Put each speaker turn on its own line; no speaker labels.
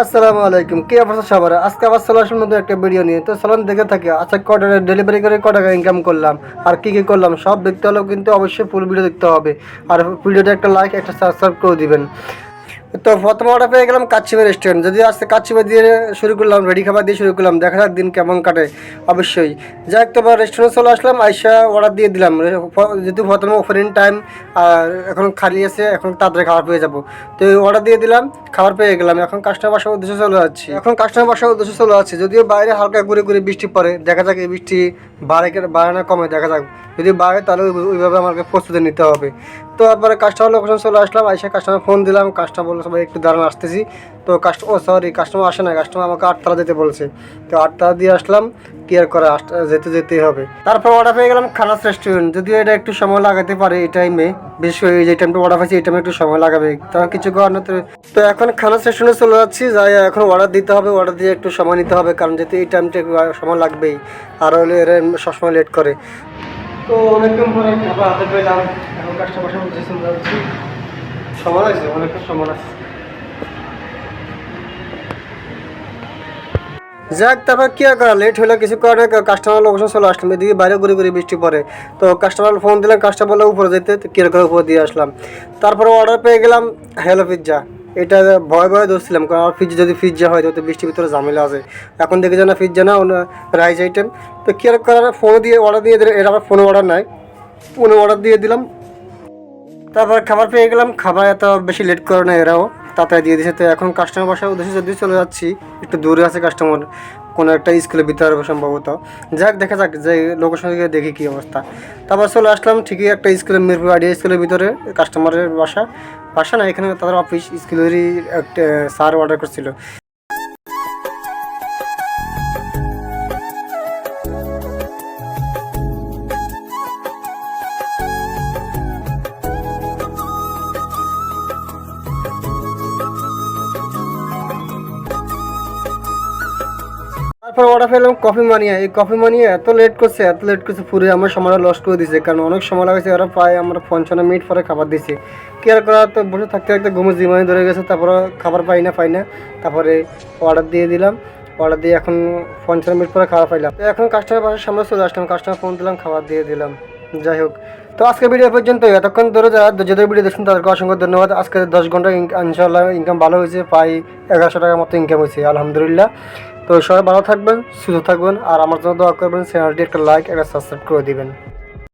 আসসালামু আলাইকুম। কে অবস্থা সবার? আজকে আবার চলে নতুন একটা ভিডিও নিয়ে। তো চলুন দেখে থাকি আচ্ছা কটা ডেলিভারি করে ক টাকা ইনকাম করলাম, আর কি কি করলাম, সব দেখতে হলেও কিন্তু অবশ্যই ফুল ভিডিও দেখতে হবে। আর ভিডিওটা একটা লাইক একটা সাবস্ক্রাইব করে দিবেন। তো প্রথম অর্ডার পেয়ে গেলাম কাচ্চিমে রেস্টুরেন্ট যদি আজকে কাচ্চিমে দিয়ে শুরু করলাম রেডি খাবার দিয়ে শুরু করলাম, দেখা যাক দিন কেমন কাটে, অবশ্যই। যাই হোক, তো রেস্টুরেন্ট চলে আসলাম, আইসা অর্ডার দিয়ে দিলাম। যেহেতু প্রথমে অফারিং টাইম আর এখন খালি আছে, এখন তাড়াতাড়ি খাবার পেয়ে যাব। তো অর্ডার দিয়ে দিলাম, খাবার পেয়ে গেলাম। এখন কাস্টমার বাসার উদ্দেশ্যে চলে যাচ্ছি। এখন কাস্টমার বাসার উদ্দেশ্যে চলে যাচ্ছি। যদিও বাইরে হালকা ঘুরে ঘুরে বৃষ্টি পড়ে, দেখা যাক এই বৃষ্টি বাড়ে বাড়ে না, কমে, দেখা যাক। যদি বাড়ে, তাহলে ওইভাবে আমাকে প্রস্তুতি নিতে হবে। তো তারপরে কাস্টমার লোকেশন চলে আসলাম, আইসা কাস্টমার ফোন দিলাম কাস্টমার সবাই একটু দাঁড়ান, আসতেছি। তো কাস্টমার ও সরি কাস্টমার আসে না কাস্টমার আমাকে আটতলা যেতে বলছে। তো আটতলা দিয়ে আসলাম কি আর করা যেতে যেতেই হবে। তারপর অর্ডার পেয়ে গেলাম খানাস রেস্টুরেন্ট যদিও এটা একটু সময় লাগাতে পারে এই টাইমে বিশেষ করে যে টাইমটা অর্ডার পাইছি, এই টাইমে একটু সময় লাগাবে। তখন কিছু করার না তো। এখন খানাস রেস্টুরেন্টে চলে যাচ্ছি, যাই এখন অর্ডার দিতে হবে অর্ডার দিয়ে একটু সময় নিতে হবে, কারণ যেহেতু এই টাইমটা একটু সময় লাগবেই। আর হলে এরা সবসময় লেট করে। তো অনেকক্ষণ পরে খাবার হাতে পেলাম, এখন কাস্টমার সামনে সময় আছে অনেকটা সময় আছে যাক, তারপর কি করা? লেট হলে কিছু করে কাস্টমার লোকেশন চলে আসলাম। এদিকে বাইরে ঘুরে ঘুরে বৃষ্টি পড়ে। তো কাস্টমার ফোন দিলাম কাস্টমার উপরে যেতে কীরকম উপরে দিয়ে আসলাম। তারপরে অর্ডার পেয়ে গেলাম হ্যালো পিৎজা এটা ভয় ভয় ধরছিলাম, কারণ আমার পিজ্জা যদি পিজ্জা হয় তো বৃষ্টির ভিতরে ঝামেলা আছে। এখন দেখে যে না পিজ্জা না রাইস আইটেম তো কি করার? ফোন দিয়ে অর্ডার দিয়ে দিলে, এরা আবার ফোনে অর্ডার নাই। ফোনে অর্ডার দিয়ে দিলাম। তারপর খাবার পেয়ে গেলাম। খাবার এত বেশি লেট করে না এরাও। তাড়াতাড়ি দিয়ে দিয়েছে। তো এখন কাস্টমার বাসার উদ্দেশ্যে যদি চলে যাচ্ছি, একটু দূরে আছে কাস্টমার কোনো একটা স্কুলে বিতে হবে সম্ভবত। যাক, দেখা যাক, যে লোকেশন গিয়ে দেখি কী অবস্থা। তারপর চলে আসলাম ঠিকই একটা স্কুলের মিরপুর আইডিয়া স্কুলের ভিতরে কাস্টমারের বাসা। বাসা না, এখানে তাদের অফিস স্কুলেরই একটা স্যার অর্ডার করছিল। তারপর অর্ডার পেলাম কফি মানিয়া এই কফি মানিয়া এত লেট করছে, এত লেট করছে, পুরো আমার সময়টা লস করে দিছে। কারণ অনেক সময় লাগাইছে ওরা প্রায় আমরা পঞ্চান্ন মিনিট পরে খাবার দিছি। কেয়ার করা তো বসে থাকতে থাকতে ঘুমে জিমানি ধরে গেছে তারপরে খাবার পাই না পাই না। তারপরে অর্ডার দিয়ে দিলাম। অর্ডার দিয়ে এখন পঞ্চান্ন মিনিট পরে খাবার পাইলাম। তো এখন কাস্টমার বাসার সামনে চলে আসলাম কাস্টমার ফোন দিলাম, খাবার দিয়ে দিলাম। যাই হোক। তো আজকে ভিডিও পর্যন্ত এতক্ষণ ধরে যারা যাদের ভিডিও দেখছেন, তাদেরকে অসংখ্য ধন্যবাদ। আজকে দশ ঘণ্টা ইন- ইনশাল্লাহ ইনকাম ভালো হয়েছে, প্রায় এগারোশো টাকার মতো ইনকাম হয়েছে, আলহামদুলিল্লাহ। তো সবাই ভালো থাকবেন, সুস্থ থাকবেন, আর আমার জন্য দোয়া করবেন, চ্যানেলটি একটা লাইক, একটা সাবস্ক্রাইব করে দিবেন।